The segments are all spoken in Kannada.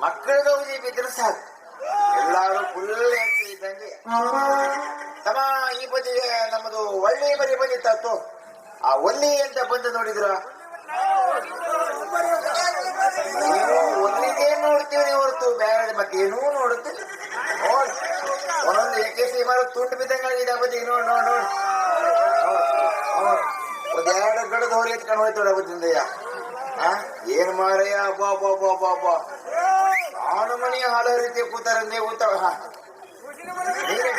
ಮಕ್ಕಳ ಗೌಜಿ ಬಿದ್ರೆ ಸಾಕು. ಎಲ್ಲಾರು ಫುಲ್ ಇದ್ದಂಗೆ. ತಮ್ಮ ಈ ಬದಿಗೆ ನಮ್ಮದು ಒಳ್ಳೆ ಮರಿ ಬಂದಿತ್ತು ಆ ಒಲ್ಲಿ ಅಂತ ಬಂದು ನೋಡಿದ್ರ? ನೀವು ಒಲ್ಲಿಗೆ ನೋಡ್ತೀವಿ ಹೊರತು ಬೇರೆ ಮತ್ತೆ ಏನೂ ನೋಡ್. ಒಂದೊಂದು ಸಿ ಮರ ತುಂಡು ಬಿದ್ದಂಗಾಗಿದೆ ಆ ಬದಿಗೆ ನೋಡ್ ನೋಡ್ ನೋಡ್. ಎರಡು ಗಡದ ಹೊರ ಎತ್ಕೊಂಡು ಹೋಯ್ತು ಆ? ಏನ್ ಮಾರಯ್ಯ? ಬಾ ಬಾ ಬಾ ಬಾ ಬಾ. ಅವನ ಮನೆಯ ಹಲವು ರೀತಿ ಕೂತಾರ, ನೀವು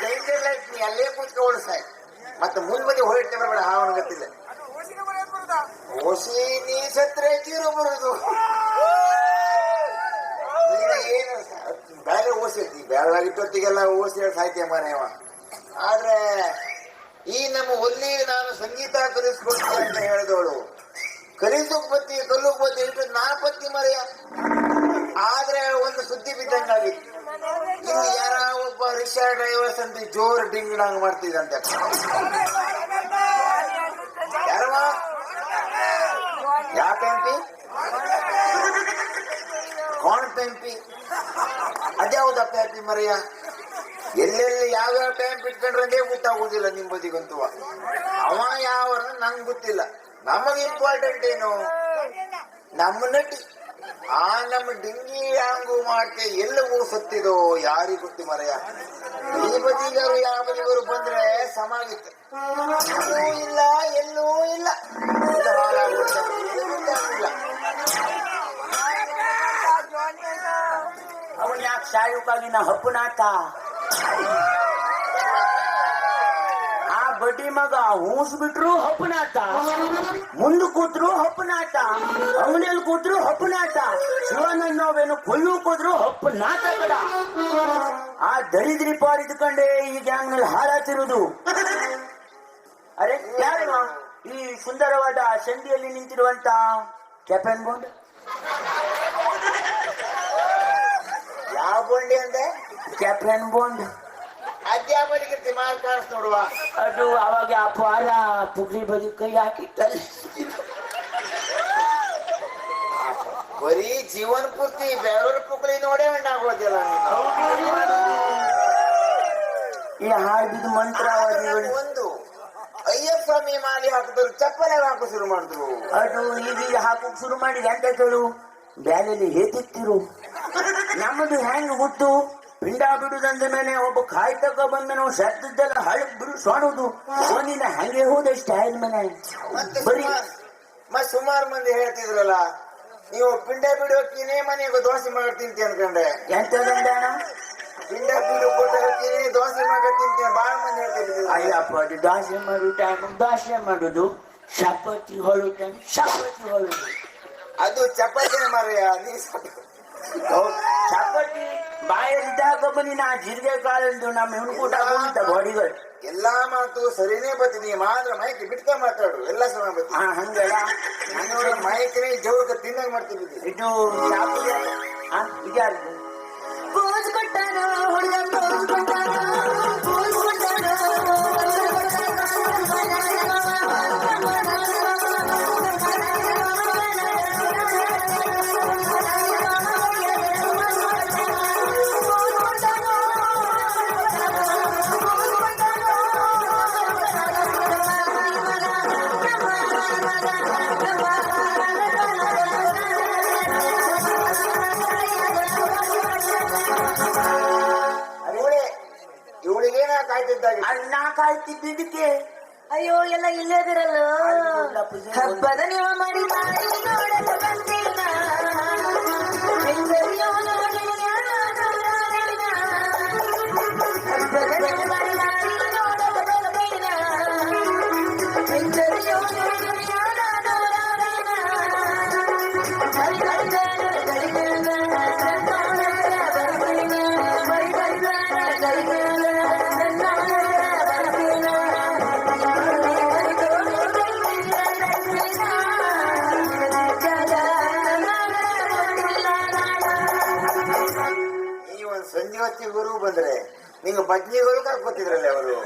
ಡೇಂಜರ್ ಲೈಟ್ ನೀ ಅಲ್ಲೇ ಕೂತ್ಕೊಳ್ಳಿ ಸಾಯ್ ಮತ್ತೆ ಮುಂದ್ ಬದಿ ಹೊರಟೆ ಬರಬೇಡ ಹಾವನ ಗೊತ್ತಿಲ್ಲ ಓಸಿ ನೀ ಸತ್ರೆ ಜೀರೋ ಬರುದು. ಏನು ಬೇರೆ ಓಸಿ ಐತಿ ಬೆಳಗಿಟ್ಟೊತ್ತಿಗೆಲ್ಲ ಓಸಿ ಹೇಳಿ ಸಾಯ್ತೆ ಮನೆಯವ ಆದ್ರೆ ಈ ನಮ್ಮ ಒಲ್ಲಿ ನಾನು ಸಂಗೀತ ಕಲಿಸ್ಕೊಡ್ತೀನಿ ಅಂತ ಹೇಳಿದವಳು ಬಿದ್ದಂಗಾಗಿತ್ತು ಇಲ್ಲಿ ಯಾರ ಒಬ್ಬ ರಿಕ್ಷಾ ಡ್ರೈವರ್ಸ್ ಅಂತ ಜೋರ್ ಡಿಂಗ್ಡಾಂಗ್ ಮಾಡ್ತಿದಂತೆ ಯಾರವ ಯಾ ಪೆಂಪಿ ಕೋಣ ಪೆಂಪಿ. ಅದ್ಯಾವುದಪ್ಪ ಪ್ಯಾಂಪಿ ಮರೆಯ? ಎಲ್ಲೆಲ್ಲಿ ಯಾವ್ಯಾವ ಪ್ಯಾಂಪ್ ಇಟ್ಕೊಂಡ್ರೆ ಗೊತ್ತಾಗುದಿಲ್ಲ ನಿಮ್ ಬದಿಗಂತೂ ಅವ ಯಾವ ನಂಗೆ ಗೊತ್ತಿಲ್ಲ. ನಮಗೆ ಇಂಪಾರ್ಟೆಂಟ್ ಏನು? ನಮ್ಮ ನಟಿ. ಆ ನಮ್ಮ ಡಿಂಗಿ ಹ್ಯಾಂಗು ಮಾಡ್ಕೆ ಎಲ್ಲವೂ ಸತ್ತಿದೋ ಯಾರಿಗೆ ಗೊತ್ತಿ ಮರೆಯ? ಈ ಬದಿಗರು ಯಾವ ಬಂದ್ರೆ ಸಮಾಗಿತ್ತು. ಎಲ್ಲೂ ಇಲ್ಲ ಎಲ್ಲೂ ಇಲ್ಲ. ಅವನ್ ಯಾಕೆ ಶಾಯುಕಾಗಿ ಹಪ್ಪನಾಟ ಆ ಬಡ್ಡಿ ಮಗ ಹೂಸ್ ಬಿಟ್ರು ಹಪ್ಪನಾಟ. ಮುಂದೆ ಕೂತ್ರು ಹಪ್ಪನಾಟ. ಅಂಗಡಿಯಲ್ಲಿ ಕೂತ್ರು ಹಪ್ಪನಾಟ. ಶಿವನನ್ನೋವೇನು ಕೊಲ್ಲು ಕೂತ್ರು ಹಪ್ಪನಾಟ ಕಡ ಆ ದರಿದ್ರಿ ಪಾರ್ ಇದ್ಕೊಂಡೆ ಈ ಗ್ಯಾಂಗ್ನಲ್ಲಿ ಹಾಳಾತಿರುವುದು ಅರೆ ಯಾರಿವ ಈ ಸುಂದರವಾದ ಸಂಧಿಯಲ್ಲಿ ನಿಂತಿರುವಂತ ಕ್ಯಾಪ್ಟನ್ ಬೋಂಡ್ ಯಾವ ಬೋಂಡಿ ಅಂದೆ? ಕ್ಯಾಪ್ಟನ್ ಬೋಂಡ್ ಬದಿಗಿರ್ತಿ ಮಾಲ್ ಕಾಣಿಸ್ ನೋಡುವ. ಅದು ಅವಾಗ ಆ ಪಾರ ಪುಗ್ರಿ ಬದಿ ಕೈ ಹಾಕಿಟ್ಟಲ್ಲ ಬರೀ ಜೀವನ ಪೂರ್ತಿ ಬೇರೆಯವ್ರ ಪುಕ್ಳಿ ನೋಡೇ ಹಣ್ಣಾಗೋದಿಲ್ಲ ಈ ಹಾಡಿದ ಮಂತ್ರ ಒಂದು ಅಯ್ಯಪ್ಪ ಸ್ವಾಮಿ ಮಾಲಿ ಹಾಕಿದ್ರು ಚಪ್ಪಲೆ ಹಾಕು ಶುರು ಮಾಡಿದ್ರು. ಅದು ಈಗ ಹಾಕೋಕ್ ಶುರು ಮಾಡಿದ. ಅಂತ ಕೇಳು? ಬ್ಯಾಲೆಲಿ ಹೇತಿತ್ತಿರು. ನಮ್ಮದು ಹೆಂಗ್ ಗೊತ್ತು ಪಿಂಡ ಬಿಡುದಂದ ಮೇಲೆ ಒಬ್ಬ ಕಾಯ್ತಕ ಬಂದನು ಬಂದ ನಾವು ಸತ್ತದ್ದೆಲ್ಲ ಹಳಕ್ ಬಿಡು ಸೋಣುದು. ಸೋನಿನ ಹಂಗೆ ಹೋದ ಸ್ಟೈಲ್ ಮನೆ. ಬರೀ ಸುಮಾರ್ ಸುಮಾರು ಮಂದಿ ಹೇಳ್ತಿದ್ರಲ್ಲ ನೀವು ಪಿಂಡ ಬಿಡೋಕಿನೇ ಮನೆಗೆ ದೋಸೆ ಮಾಡಿ ತಿಂತಿ ಅನ್ಕೊಂಡೆ? ಎಂತ ಪಿಂಡ ಬಿಡು ಕೊಟ್ಟೋಕಿನೇ ದೋಸೆ ಮಾಡಿ ತಿಂತೀನಿ ಬಾಳ ಮಂದಿ ಹೇಳ್ತಿದ್ರು. ಅಯ್ಯಪ್ಪ ಅದು ದೋಸೆ ಮಾಡು ಟೈಮ್ ದೋಸೆ ಮಾಡುದು? ಶಪತಿ ಹೊಳು ಟೈಮ್ ಶಪತಿ ಹೊಳುದು ಅದು ಚಪಾತಿ ಮಾರಯ್ಯ ನೀ ಬಾಯಲ್ಲಿದ್ದಾಗ ಜೀರಿಗೆ ನಮ್ಮ ಹೆಣ್ಕೂಟ ಬಾಡಿಗಳು. ಎಲ್ಲಾ ಮಾತು ಸರಿನೇ ಬರ್ತೀನಿ ಮಾತ್ರ ಮೈಕ್ ಬಿಟ್ಕ ಮಾತಾಡು ಎಲ್ಲ ಸಮ ಬತ್ತಿ ಹಾ ಹಂಗಲ್ಲ. ನಾನು ಮೈಕ್ನೇ ಜೋಳಕ ತಿನ್ನಂಗ್ ಮಾಡ್ತಿದ್ದೀನಿ. ಇದು ಅಣ್ಣ ಕಾಯ್ತಿದ್ದಕ್ಕೆ ಅಯ್ಯೋ ಎಲ್ಲ ಇಲ್ಲದಿರಲ್ಲ ಅಲ್ಲ, ಪೂಜೆ ಹಬ್ಬದ ನೀವು ಮಾಡಿ ಮಾಡಿ ನೋಡಲು ಬಂದಿಲ್ಲ ಬೆಂಗಳೂರಿನ ಹಬ್ಬದ ಸಂಜೀವತಿ ಗುರು ಬಂದ್ರೆ ನೀವು ಪತ್ನಿಗಳು ಕರ್ಕೋತಿದ್ರಲ್ಲ ಅವರು.